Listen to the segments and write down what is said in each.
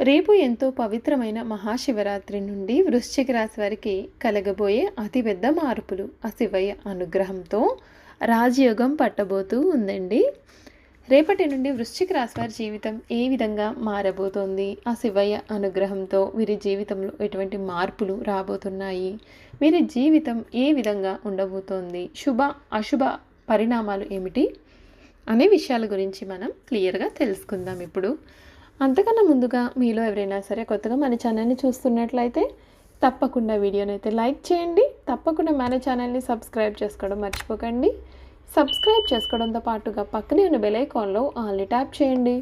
రేపు ఎంతో పవిత్రమైన మహాశివరాత్రి నుండి వృశ్చిక రాశి వారికి కలగబోయే అతిపెద్ద మార్పులు. ఆ శివయ్య అనుగ్రహంతో రాజయోగం పట్టబోతూ ఉందండి. రేపటి నుండి వృశ్చిక రాశి వారి జీవితం ఏ విధంగా మారబోతోంది? ఆ శివయ్య అనుగ్రహంతో వీరి జీవితంలో ఎటువంటి మార్పులు రాబోతున్నాయి? వీరి జీవితం ఏ విధంగా ఉండబోతోంది? శుభ అశుభ పరిణామాలు ఏమిటి? అనే విషయాల గురించి మనం క్లియర్గా తెలుసుకుందాం ఇప్పుడు. అంతకన్నా ముందుగా మీలో ఎవరైనా సరే కొత్తగా మన ఛానల్ని చూస్తున్నట్లయితే తప్పకుండా వీడియోని అయితే లైక్ చేయండి. తప్పకుండా మన ఛానల్ని సబ్స్క్రైబ్ చేసుకోవడం మర్చిపోకండి. సబ్స్క్రైబ్ చేసుకోవడంతో పాటుగా పక్కనే ఉన్న బెల్ ఐకాన్లో ఆల్ని ట్యాప్ చేయండి.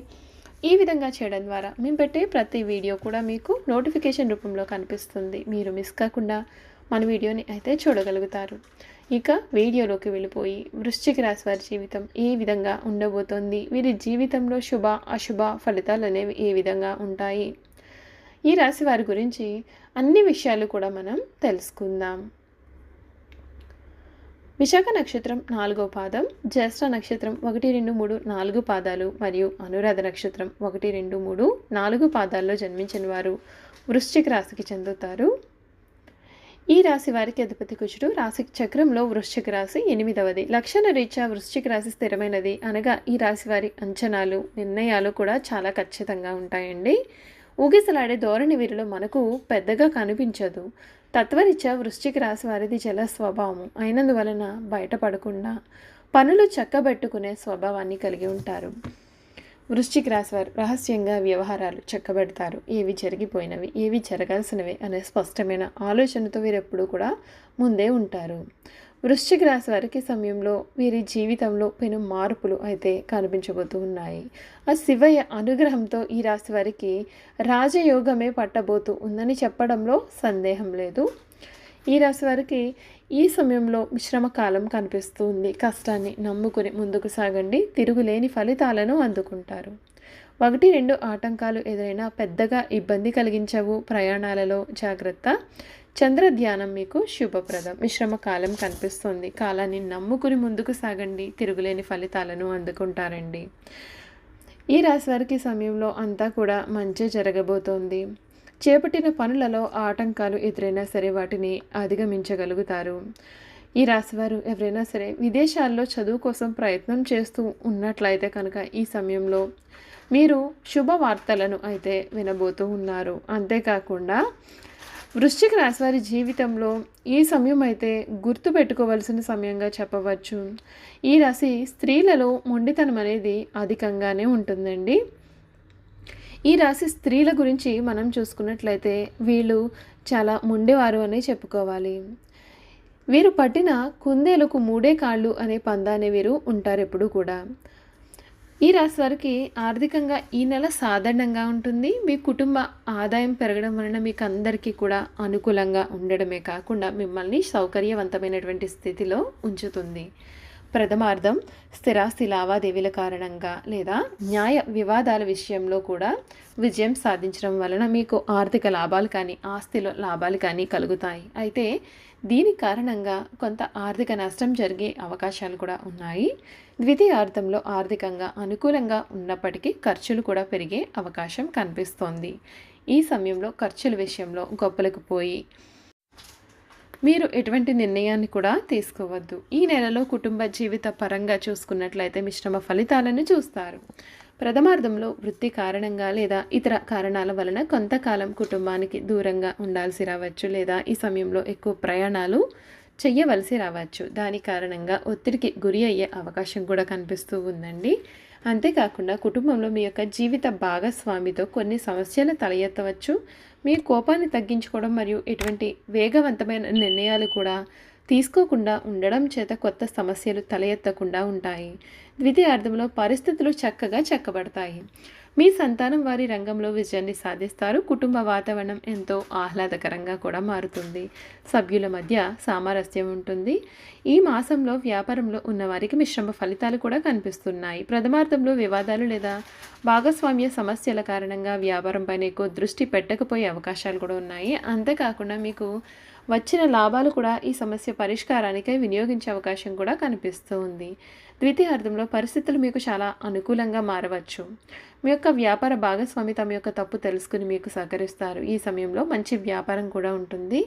ఈ విధంగా చేయడం ద్వారా మేము పెట్టే ప్రతి వీడియో కూడా మీకు నోటిఫికేషన్ రూపంలో కనిపిస్తుంది. మీరు మిస్ కాకుండా మన వీడియోని అయితే చూడగలుగుతారు. ఇక వీడియోలోకి వెళ్ళిపోయి వృశ్చిక రాశి వారి జీవితం ఏ విధంగా ఉండబోతోంది? వీరి జీవితంలో శుభ అశుభ ఫలితాలు అనేవి ఏ విధంగా ఉంటాయి? ఈ రాశి వారి గురించి అన్ని విషయాలు కూడా మనం తెలుసుకుందాం. విశాఖ నక్షత్రం నాలుగో పాదం జ్యేష్ఠ నక్షత్రం ఒకటి రెండు మూడు నాలుగు పాదాలు మరియు అనురాధ నక్షత్రం ఒకటి రెండు మూడు నాలుగు పాదాల్లో జన్మించిన వారు వృశ్చిక రాశికి చెందుతారు. ఈ రాశి వారికి అధిపతి కుజుడు రాశి చక్రంలో వృశ్చిక రాశి ఎనిమిదవది. లక్షణ రీత్యా వృశ్చిక రాశి స్థిరమైనది అనగా ఈ రాశి వారి అంచనాలు నిర్ణయాలు కూడా చాలా ఖచ్చితంగా ఉంటాయండి. ఊగిసలాడే ధోరణి వీరిలో మనకు పెద్దగా కనిపించదు. తత్వరీత్యా వృశ్చిక రాశి వారిది జల స్వభావం అయినందువలన బయటపడకుండా పనులు చక్కబెట్టుకునే స్వభావాన్ని కలిగి ఉంటారు. వృశ్చిక రాశివారు రహస్యంగా వ్యవహారాలు చక్కబెడతారు. ఏవి జరిగిపోయినవి ఏవి జరగాల్సినవి అనే స్పష్టమైన ఆలోచనతో వీరెప్పుడూ కూడా ముందే ఉంటారు. వృశ్చిక రాశి వారికి సమయంలో వీరి జీవితంలో పెను మార్పులు అయితే కనిపించబోతూ ఉన్నాయి. ఆ శివయ్య అనుగ్రహంతో ఈ రాశి వారికి రాజయోగమే పట్టబోతూ ఉందని చెప్పడంలో సందేహం లేదు. ఈ రాశి వారికి ఈ సమయంలో మిశ్రమ కాలం కనిపిస్తుంది. కష్టాన్ని నమ్ముకుని ముందుకు సాగండి. తిరుగులేని ఫలితాలను అందుకుంటారు. ఒకటి రెండు ఆటంకాలు ఎదురైనా పెద్దగా ఇబ్బంది కలిగించవు. ప్రయాణాలలో జాగ్రత్త. చంద్ర ధ్యానం మీకు శుభప్రదం. మిశ్రమ కాలం కనిపిస్తుంది. కాలాన్ని నమ్ముకుని ముందుకు సాగండి. తిరుగులేని ఫలితాలను అందుకుంటారండి. ఈ రాశి వారికి సమయంలో అంతా కూడా మంచి జరగబోతోంది. చేపట్టిన పనులలో ఆటంకాలు ఎదురైనా సరే వాటిని అధిగమించగలుగుతారు. ఈ రాశివారు ఎవరైనా సరే విదేశాల్లో చదువు కోసం ప్రయత్నం చేస్తూ ఉన్నట్లయితే కనుక ఈ సమయంలో మీరు శుభవార్తలను అయితే వినబోతూ ఉన్నారు. అంతేకాకుండా వృశ్చిక రాశి వారి జీవితంలో ఈ సమయం అయితే గుర్తు పెట్టుకోవలసిన సమయంగా చెప్పవచ్చు. ఈ రాశి స్త్రీలలో మొండితనం అనేది అధికంగానే ఉంటుందండి. ఈ రాశి స్త్రీల గురించి మనం చూసుకున్నట్లయితే వీళ్ళు చాలా ముండేవారు అని చెప్పుకోవాలి. వీరు పట్టిన కుందేలకు మూడే కాళ్ళు అనే పందానే వీరు ఉంటారు ఎప్పుడు కూడా. ఈ రాశి వారికి ఆర్థికంగా ఈ నెల సాధారణంగా ఉంటుంది. మీ కుటుంబ ఆదాయం పెరగడం వలన మీకు అందరికీ కూడా అనుకూలంగా ఉండడమే కాకుండా మిమ్మల్ని సౌకర్యవంతమైనటువంటి స్థితిలో ఉంచుతుంది. ప్రథమార్థం స్థిరాస్తి లావాదేవీల కారణంగా లేదా న్యాయ వివాదాల విషయంలో కూడా విజయం సాధించడం వలన మీకు ఆర్థిక లాభాలు కానీ ఆస్తిలో లాభాలు కానీ కలుగుతాయి. అయితే దీని కారణంగా కొంత ఆర్థిక నష్టం జరిగే అవకాశాలు కూడా ఉన్నాయి. ద్వితీయార్థంలో ఆర్థికంగా అనుకూలంగా ఉన్నప్పటికీ ఖర్చులు కూడా పెరిగే అవకాశం కనిపిస్తోంది. ఈ సమయంలో ఖర్చుల విషయంలో గొప్పలకు పోయి మీరు ఎటువంటి నిర్ణయాన్ని కూడా తీసుకోవద్దు. ఈ నెలలో కుటుంబ జీవిత పరంగా చూసుకున్నట్లయితే మిశ్రమ ఫలితాలను చూస్తారు. ప్రథమార్థంలో వృత్తి కారణంగా లేదా ఇతర కారణాల వలన కొంతకాలం కుటుంబానికి దూరంగా ఉండాల్సి రావచ్చు లేదా ఈ సమయంలో ఎక్కువ ప్రయాణాలు చెయ్యవలసి రావచ్చు. దాని కారణంగా ఒత్తిడికి గురి అయ్యే అవకాశం కూడా కనిపిస్తూ ఉందండి. అంతేకాకుండా కుటుంబంలో మీ యొక్క జీవిత భాగస్వామితో కొన్ని సమస్యలు తల ఎత్తవచ్చు మీ కోపాన్ని తగ్గించుకోవడం మరియు ఎటువంటి వేగవంతమైన నిర్ణయాలు కూడా తీసుకోకుండా ఉండడం చేత కొత్త సమస్యలు తల ఎత్తకుండా ఉంటాయి. ద్వితీయార్థంలో పరిస్థితులు చక్కగా చెక్కబడతాయి. మీ సంతానం వారి రంగంలో విజయాన్ని సాధిస్తారు. కుటుంబ వాతావరణం ఎంతో ఆహ్లాదకరంగా కూడా మారుతుంది. సభ్యుల మధ్య సామరస్యం ఉంటుంది. ఈ మాసంలో వ్యాపారంలో ఉన్నవారికి మిశ్రమ ఫలితాలు కూడా కనిపిస్తున్నాయి. ప్రథమార్థంలో వివాదాలు లేదా భాగస్వామ్య సమస్యల కారణంగా వ్యాపారంపైన ఎక్కువ దృష్టి పెట్టకపోయే అవకాశాలు కూడా ఉన్నాయి. అంతేకాకుండా మీకు వచ్చిన లాభాలు కూడా ఈ సమస్య పరిష్కారానికై వినియోగించే అవకాశం కూడా కనిపిస్తూ ఉంది. ద్వితీయార్థంలో పరిస్థితులు మీకు చాలా అనుకూలంగా మారవచ్చు. మీ యొక్క వ్యాపార భాగస్వామి తమ యొక్క తప్పు తెలుసుకుని మీకు సహకరిస్తారు. ఈ సమయంలో మంచి వ్యాపారం కూడా ఉంటుంది.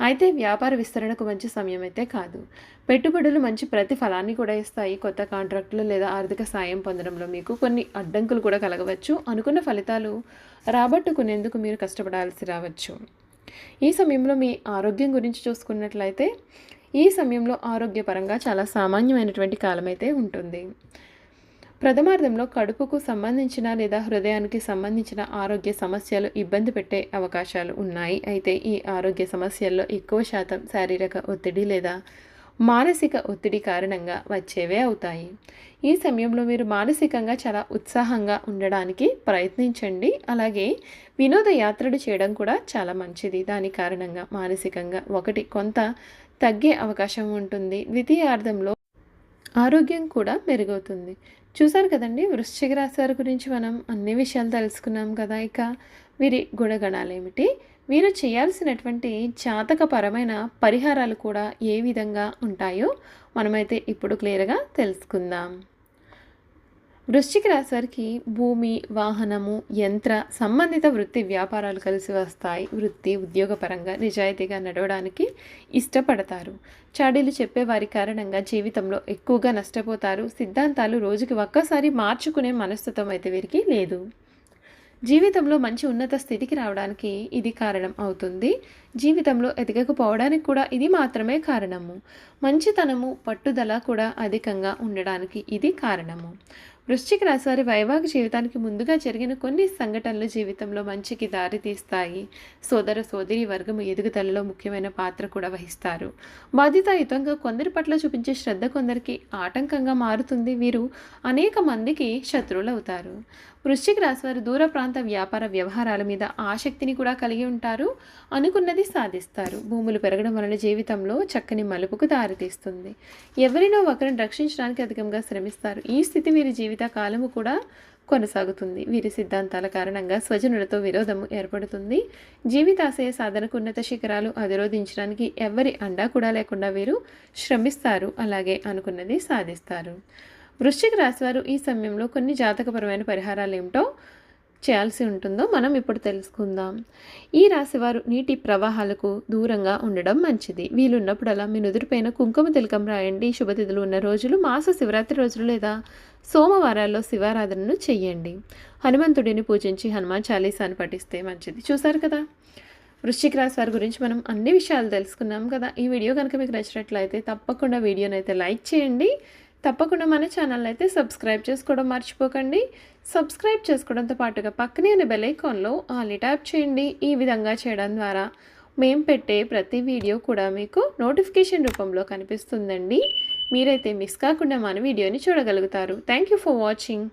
అయితే వ్యాపార విస్తరణకు మంచి సమయం అయితే కాదు. పెట్టుబడులు మంచి ప్రతిఫలాన్ని కూడా ఇస్తాయి. కొత్త కాంట్రాక్టులు లేదా ఆర్థిక సాయం పొందడంలో మీకు కొన్ని అడ్డంకులు కూడా కలగవచ్చు. అనుకున్న ఫలితాలు రాబట్టుకునేందుకు మీరు కష్టపడాల్సి రావచ్చు. ఈ సమయంలో మీ ఆరోగ్యం గురించి చూసుకున్నట్లయితే ఈ సమయంలో ఆరోగ్యపరంగా చాలా సామాన్యమైనటువంటి కాలం అయితే ఉంటుంది. ప్రథమార్థంలో కడుపుకు సంబంధించిన లేదా హృదయానికి సంబంధించిన ఆరోగ్య సమస్యలు ఇబ్బంది పెట్టే అవకాశాలు ఉన్నాయి. అయితే ఈ ఆరోగ్య సమస్యల్లో ఎక్కువ శాతం శారీరక ఒత్తిడి లేదా మానసిక ఒత్తిడి కారణంగా వచ్చేవే అవుతాయి. ఈ సమయంలో మీరు మానసికంగా చాలా ఉత్సాహంగా ఉండడానికి ప్రయత్నించండి. అలాగే వినోద యాత్రలు చేయడం కూడా చాలా మంచిది. దాని కారణంగా మానసికంగా ఒకటి కొంత తగ్గే అవకాశం ఉంటుంది. ద్వితీయార్థంలో ఆరోగ్యం కూడా మెరుగవుతుంది. చూసారు కదండి? వృశ్చిక రాశి వారి గురించి మనం అన్ని విషయాలు తెలుసుకున్నాం కదా. ఇక వీరి గుణగణాలు ఏమిటి వీరు చేయాల్సినటువంటి జాతకపరమైన పరిహారాలు కూడా ఏ విధంగా ఉంటాయో మనమైతే ఇప్పుడు క్లియర్గా తెలుసుకుందాం. వృశ్చిక రాశి వారికి భూమి వాహనము యంత్ర సంబంధిత వృత్తి వ్యాపారాలు కలిసి వస్తాయి. వృత్తి ఉద్యోగపరంగా నిజాయితీగా నడవడానికి ఇష్టపడతారు. చాడీలు చెప్పేవారి కారణంగా జీవితంలో ఎక్కువగా నష్టపోతారు. సిద్ధాంతాలు రోజుకి ఒక్కసారి మార్చుకునే మనస్తత్వం అయితే వీరికి లేదు. జీవితంలో మంచి ఉన్నత స్థితికి రావడానికి ఇది కారణం అవుతుంది. జీవితంలో ఎదగకపోవడానికి కూడా ఇది మాత్రమే కారణము. మంచితనము పట్టుదల కూడా అధికంగా ఉండడానికి ఇది కారణము. వృశ్చిక రాశి వారి వైవాహిక జీవితానికి ముందుగా జరిగిన కొన్ని సంఘటనలు జీవితంలో మంచికి దారి తీస్తాయి. సోదర సోదరి వర్గము ఎదుగుదలలో ముఖ్యమైన పాత్ర కూడా వహిస్తారు. బాధ్యతాయుతంగా కొందరి పట్ల చూపించే శ్రద్ధ కొందరికి ఆటంకంగా మారుతుంది. వీరు అనేక మందికి శత్రువులు అవుతారు వృశ్చిక రాశి వారు దూర ప్రాంత వ్యాపార వ్యవహారాల మీద ఆసక్తిని కూడా కలిగి ఉంటారు. అనుకున్నది సాధిస్తారు. భూములు పెరగడం వలన జీవితంలో చక్కని మలుపుకు దారితీస్తుంది. ఎవరినో ఒకరిని రక్షించడానికి అధికంగా శ్రమిస్తారు. ఈ స్థితి వీరి జీవిత కాలము కూడా కొనసాగుతుంది. వీరి సిద్ధాంతాల కారణంగా స్వజనులతో విరోధము ఏర్పడుతుంది. జీవితాశయ సాధనకు ఉన్నత శిఖరాలు అధిరోధించడానికి ఎవరి అండా కూడా లేకుండా వీరు శ్రమిస్తారు. అలాగే అనుకున్నది సాధిస్తారు. వృశ్చిక రాశివారు ఈ సమయంలో కొన్ని జాతకపరమైన పరిహారాలు ఏమిటో చేయాల్సి ఉంటుందో మనం ఇప్పుడు తెలుసుకుందాం. ఈ రాశివారు నీటి ప్రవాహాలకు దూరంగా ఉండడం మంచిది. వీలున్నప్పుడల్లా మీ నుదురుపైన కుంకుమ తిలకం రాయండి. శుభతిథులు ఉన్న రోజులు మాస శివరాత్రి రోజులు లేదా సోమవారాల్లో శివారాధనను చెయ్యండి. హనుమంతుడిని పూజించి హనుమాన్ చాలీసాను పఠిస్తే మంచిది. చూసారు కదా? వృశ్చిక రాశి వారి గురించి మనం అన్ని విషయాలు తెలుసుకున్నాం కదా? ఈ వీడియో కనుక మీకు నచ్చినట్లయితే తప్పకుండా వీడియోనైతే అయితే లైక్ చేయండి. తప్పకుండా మన ఛానల్ అయితే సబ్స్క్రైబ్ చేసుకోవడం మర్చిపోకండి. సబ్స్క్రైబ్ చేసుకోవడంతో పాటుగా పక్కనే అనే బెల్ ఐకాన్లో ఆల్ ట్యాప్ చేయండి. ఈ విధంగా చేయడం ద్వారా మేము పెట్టే ప్రతి వీడియో కూడా మీకు నోటిఫికేషన్ రూపంలో కనిపిస్తుందండి. మీరైతే మిస్ కాకుండా మన వీడియోని చూడగలుగుతారు. Thank you for watching.